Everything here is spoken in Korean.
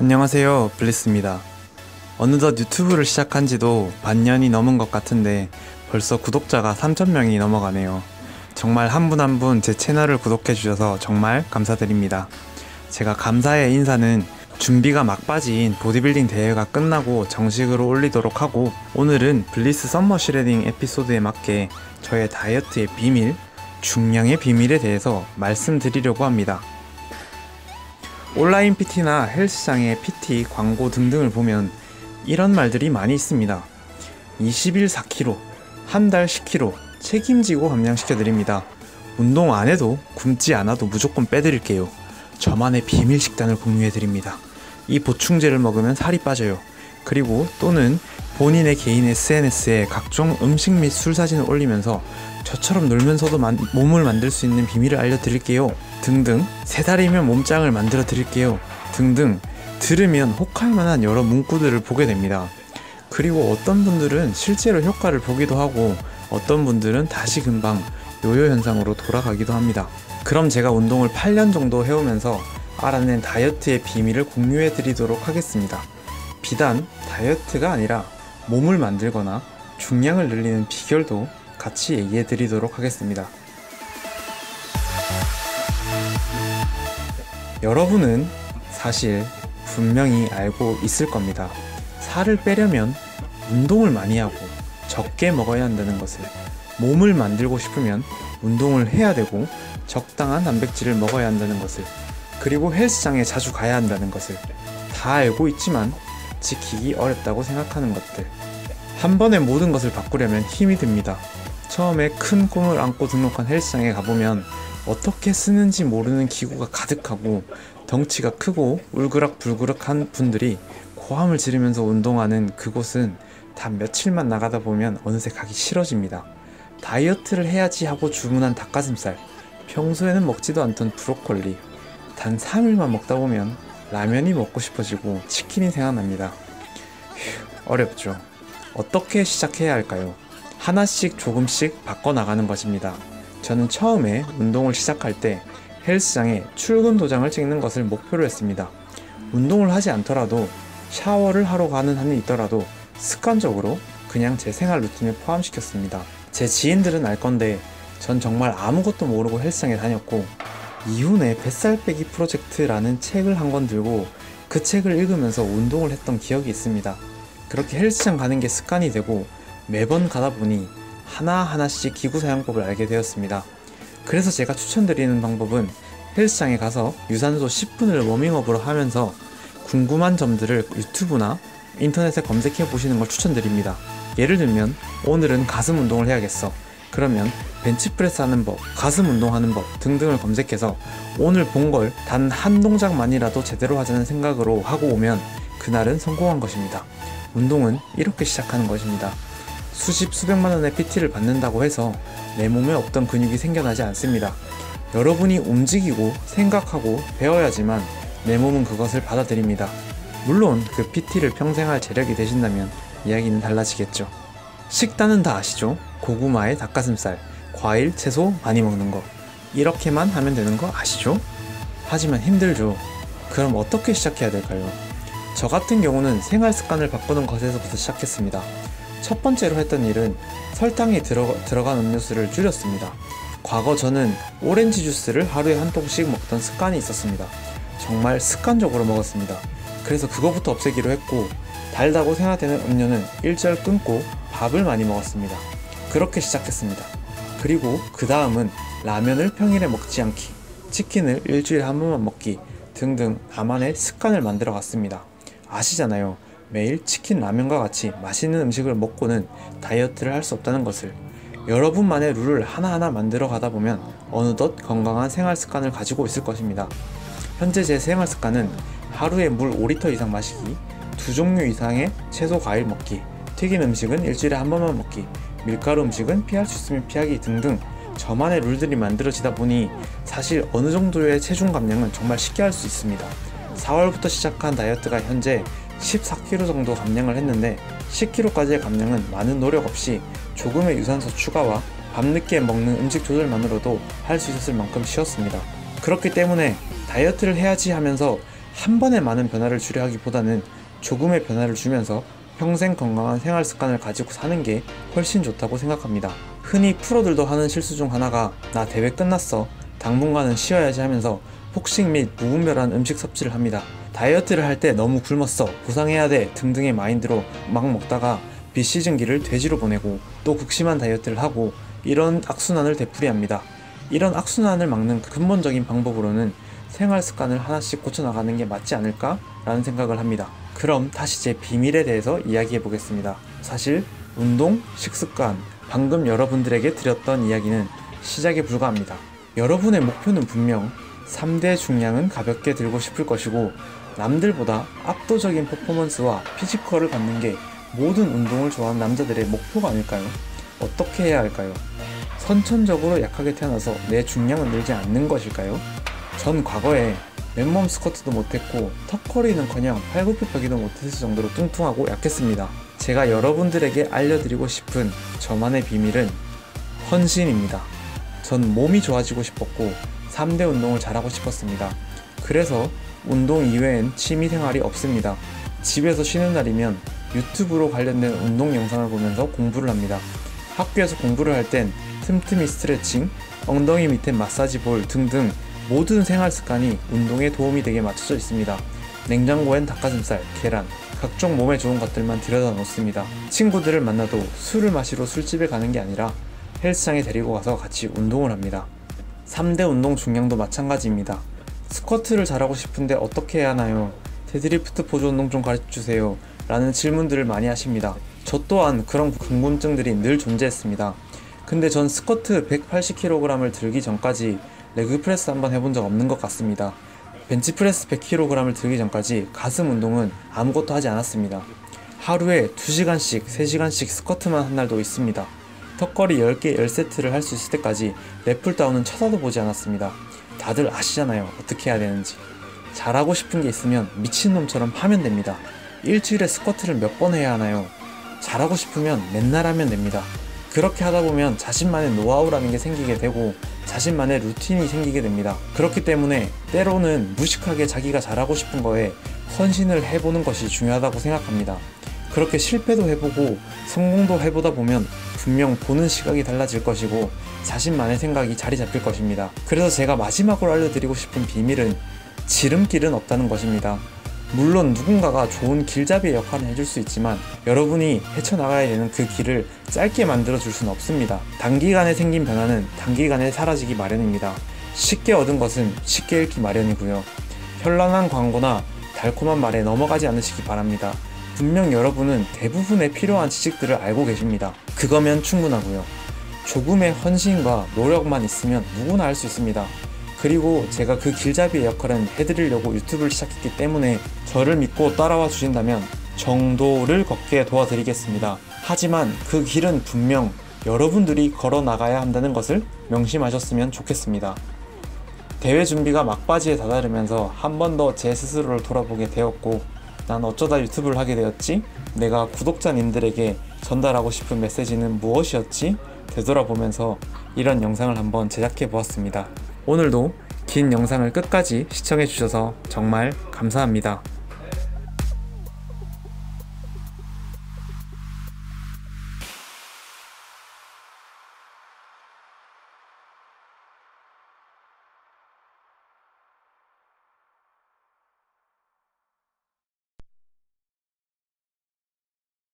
안녕하세요. 블리스입니다. 어느덧 유튜브를 시작한 지도 반년이 넘은 것 같은데 벌써 구독자가 3,000명이 넘어가네요 정말 한 분 한 분 제 채널을 구독해 주셔서 정말 감사드립니다 제가 감사의 인사는 준비가 막빠진 보디빌딩 대회가 끝나고 정식으로 올리도록 하고 오늘은 블리스 썸머 슈레딩 에피소드에 맞게 저의 다이어트의 비밀, 중량의 비밀에 대해서 말씀드리려고 합니다. 온라인 PT나 헬스장의 PT 광고 등등을 보면 이런 말들이 많이 있습니다. 20일 4kg, 한 달 10kg 책임지고 감량시켜 드립니다. 운동 안 해도 굶지 않아도 무조건 빼드릴게요. 저만의 비밀 식단을 공유해 드립니다. 이 보충제를 먹으면 살이 빠져요. 그리고 또는 본인의 개인 SNS에 각종 음식 및 술 사진을 올리면서 저처럼 놀면서도 만, 몸을 만들 수 있는 비밀을 알려드릴게요. 등등 세 달이면 몸짱을 만들어 드릴게요. 등등 들으면 혹할 만한 여러 문구들을 보게 됩니다. 그리고 어떤 분들은 실제로 효과를 보기도 하고 어떤 분들은 다시 금방 요요 현상으로 돌아가기도 합니다. 그럼 제가 운동을 8년 정도 해오면서 알아낸 다이어트의 비밀을 공유해 드리도록 하겠습니다. 비단 다이어트가 아니라 몸을 만들거나 중량을 늘리는 비결도 같이 얘기해 드리도록 하겠습니다. 여러분은 사실 분명히 알고 있을 겁니다. 살을 빼려면 운동을 많이 하고 적게 먹어야 한다는 것을 몸을 만들고 싶으면 운동을 해야 되고 적당한 단백질을 먹어야 한다는 것을 그리고 헬스장에 자주 가야 한다는 것을 다 알고 있지만 지키기 어렵다고 생각하는 것들 한 번에 모든 것을 바꾸려면 힘이 듭니다. 처음에 큰 꿈을 안고 등록한 헬스장에 가보면 어떻게 쓰는지 모르는 기구가 가득하고 덩치가 크고 울그락불그락한 분들이 고함을 지르면서 운동하는 그곳은 단 며칠만 나가다 보면 어느새 가기 싫어집니다. 다이어트를 해야지 하고 주문한 닭가슴살, 평소에는 먹지도 않던 브로콜리, 단 3일만 먹다 보면 라면이 먹고 싶어지고 치킨이 생각납니다. 휴, 어렵죠. 어떻게 시작해야 할까요? 하나씩 조금씩 바꿔나가는 것입니다. 저는 처음에 운동을 시작할 때 헬스장에 출근 도장을 찍는 것을 목표로 했습니다. 운동을 하지 않더라도 샤워를 하러 가는 한이 있더라도 습관적으로 그냥 제 생활 루틴에 포함시켰습니다. 제 지인들은 알 건데 전 정말 아무것도 모르고 헬스장에 다녔고 이훈의 뱃살 빼기 프로젝트라는 책을 한 권 들고 그 책을 읽으면서 운동을 했던 기억이 있습니다. 그렇게 헬스장 가는 게 습관이 되고 매번 가다 보니 하나하나씩 기구 사용법을 알게 되었습니다. 그래서 제가 추천드리는 방법은 헬스장에 가서 유산소 10분을 워밍업으로 하면서 궁금한 점들을 유튜브나 인터넷에 검색해 보시는 걸 추천드립니다. 예를 들면 오늘은 가슴 운동을 해야겠어. 그러면 벤치프레스 하는 법, 가슴 운동하는 법 등등을 검색해서 오늘 본 걸 단 한 동작만이라도 제대로 하자는 생각으로 하고 오면 그날은 성공한 것입니다. 운동은 이렇게 시작하는 것입니다. 수십 수백만 원의 PT를 받는다고 해서 내 몸에 없던 근육이 생겨나지 않습니다. 여러분이 움직이고 생각하고 배워야지만 내 몸은 그것을 받아들입니다. 물론 그 PT를 평생 할 재력이 되신다면 이야기는 달라지겠죠. 식단은 다 아시죠? 고구마에 닭가슴살, 과일, 채소 많이 먹는 거. 이렇게만 하면 되는 거 아시죠? 하지만 힘들죠. 그럼 어떻게 시작해야 될까요? 저 같은 경우는 생활 습관을 바꾸는 것에서부터 시작했습니다. 첫 번째로 했던 일은 설탕이 들어, 들어간 음료수를 줄였습니다. 과거 저는 오렌지 주스를 하루에 한 통씩 먹던 습관이 있었습니다. 정말 습관적으로 먹었습니다. 그래서 그거부터 없애기로 했고 달다고 생각되는 음료는 일절 끊고 밥을 많이 먹었습니다. 그렇게 시작했습니다. 그리고 그 다음은 라면을 평일에 먹지 않기, 치킨을 일주일에 한 번만 먹기 등등 나만의 습관을 만들어 갔습니다. 아시잖아요. 매일 치킨 라면과 같이 맛있는 음식을 먹고는 다이어트를 할 수 없다는 것을 여러분만의 룰을 하나하나 만들어 가다 보면 어느덧 건강한 생활 습관을 가지고 있을 것입니다. 현재 제 생활 습관은 하루에 물 5리터 이상 마시기, 두 종류 이상의 채소 과일 먹기, 튀긴 음식은 일주일에 한 번만 먹기, 밀가루 음식은 피할 수 있으면 피하기 등등 저만의 룰들이 만들어지다 보니 사실 어느 정도의 체중 감량은 정말 쉽게 할 수 있습니다. 4월부터 시작한 다이어트가 현재 14kg 정도 감량을 했는데 10kg까지의 감량은 많은 노력 없이 조금의 유산소 추가와 밤늦게 먹는 음식 조절만으로도 할 수 있었을 만큼 쉬웠습니다. 그렇기 때문에 다이어트를 해야지 하면서 한 번에 많은 변화를 주려 하기보다는 조금의 변화를 주면서 평생 건강한 생활 습관을 가지고 사는 게 훨씬 좋다고 생각합니다. 흔히 프로들도 하는 실수 중 하나가 나 대회 끝났어. 당분간은 쉬어야지 하면서 폭식 및 무분별한 음식 섭취를 합니다. 다이어트를 할 때 너무 굶었어, 보상해야 돼 등등의 마인드로 막 먹다가 비시즌기를 돼지로 보내고 또 극심한 다이어트를 하고 이런 악순환을 되풀이합니다. 이런 악순환을 막는 근본적인 방법으로는 생활 습관을 하나씩 고쳐나가는 게 맞지 않을까? 라는 생각을 합니다. 그럼 다시 제 비밀에 대해서 이야기해 보겠습니다. 사실 운동, 식습관, 방금 여러분들에게 드렸던 이야기는 시작에 불과합니다. 여러분의 목표는 분명 3대 중량은 가볍게 들고 싶을 것이고 남들보다 압도적인 퍼포먼스와 피지컬을 갖는 게 모든 운동을 좋아하는 남자들의 목표가 아닐까요? 어떻게 해야 할까요? 선천적으로 약하게 태어나서 내 중량은 늘지 않는 것일까요? 전 과거에 맨몸 스쿼트도 못했고 턱걸이는커녕 팔굽혀펴기도 못했을 정도로 뚱뚱하고 약했습니다. 제가 여러분들에게 알려드리고 싶은 저만의 비밀은 헌신입니다. 전 몸이 좋아지고 싶었고 3대 운동을 잘하고 싶었습니다. 그래서 운동 이외엔 취미 생활이 없습니다. 집에서 쉬는 날이면 유튜브로 관련된 운동 영상을 보면서 공부를 합니다. 학교에서 공부를 할 땐 틈틈이 스트레칭, 엉덩이 밑에 마사지 볼 등등 모든 생활 습관이 운동에 도움이 되게 맞춰져 있습니다. 냉장고엔 닭가슴살, 계란, 각종 몸에 좋은 것들만 들여다 놓습니다. 친구들을 만나도 술을 마시러 술집에 가는 게 아니라 헬스장에 데리고 가서 같이 운동을 합니다. 3대 운동 중량도 마찬가지입니다. 스쿼트를 잘하고 싶은데 어떻게 해야 하나요? 데드리프트 포즈 운동 좀 가르쳐 주세요. 라는 질문들을 많이 하십니다. 저 또한 그런 궁금증들이 늘 존재했습니다. 근데 전 스쿼트 180kg을 들기 전까지 레그 프레스 한번 해본 적 없는 것 같습니다. 벤치프레스 100kg을 들기 전까지 가슴 운동은 아무것도 하지 않았습니다. 하루에 2시간씩, 3시간씩 스쿼트만 한 날도 있습니다. 턱걸이 10개 10세트를 할 수 있을 때까지 랩풀다운은 쳐다도 보지 않았습니다. 다들 아시잖아요. 어떻게 해야 되는지. 잘하고 싶은 게 있으면 미친놈처럼 하면 됩니다. 일주일에 스쿼트를 몇 번 해야 하나요? 잘하고 싶으면 맨날 하면 됩니다. 그렇게 하다 보면 자신만의 노하우라는 게 생기게 되고 자신만의 루틴이 생기게 됩니다. 그렇기 때문에 때로는 무식하게 자기가 잘하고 싶은 거에 헌신을 해보는 것이 중요하다고 생각합니다. 그렇게 실패도 해보고 성공도 해보다 보면 분명 보는 시각이 달라질 것이고 자신만의 생각이 자리 잡힐 것입니다. 그래서 제가 마지막으로 알려드리고 싶은 비밀은 지름길은 없다는 것입니다. 물론 누군가가 좋은 길잡이의 역할을 해줄 수 있지만 여러분이 헤쳐나가야 되는 그 길을 짧게 만들어 줄 수는 없습니다. 단기간에 생긴 변화는 단기간에 사라지기 마련입니다. 쉽게 얻은 것은 쉽게 잃기 마련이고요. 현란한 광고나 달콤한 말에 넘어가지 않으시기 바랍니다. 분명 여러분은 대부분의 필요한 지식들을 알고 계십니다. 그거면 충분하고요. 조금의 헌신과 노력만 있으면 누구나 할 수 있습니다. 그리고 제가 그 길잡이의 역할은 해드리려고 유튜브를 시작했기 때문에 저를 믿고 따라와 주신다면 정도를 걷게 도와드리겠습니다. 하지만 그 길은 분명 여러분들이 걸어 나가야 한다는 것을 명심하셨으면 좋겠습니다. 대회 준비가 막바지에 다다르면서 한 번 더 제 스스로를 돌아보게 되었고 난 어쩌다 유튜브를 하게 되었지? 내가 구독자님들에게 전달하고 싶은 메시지는 무엇이었지? 되돌아보면서 이런 영상을 한번 제작해 보았습니다. 오늘도 긴 영상을 끝까지 시청해 주셔서 정말 감사합니다.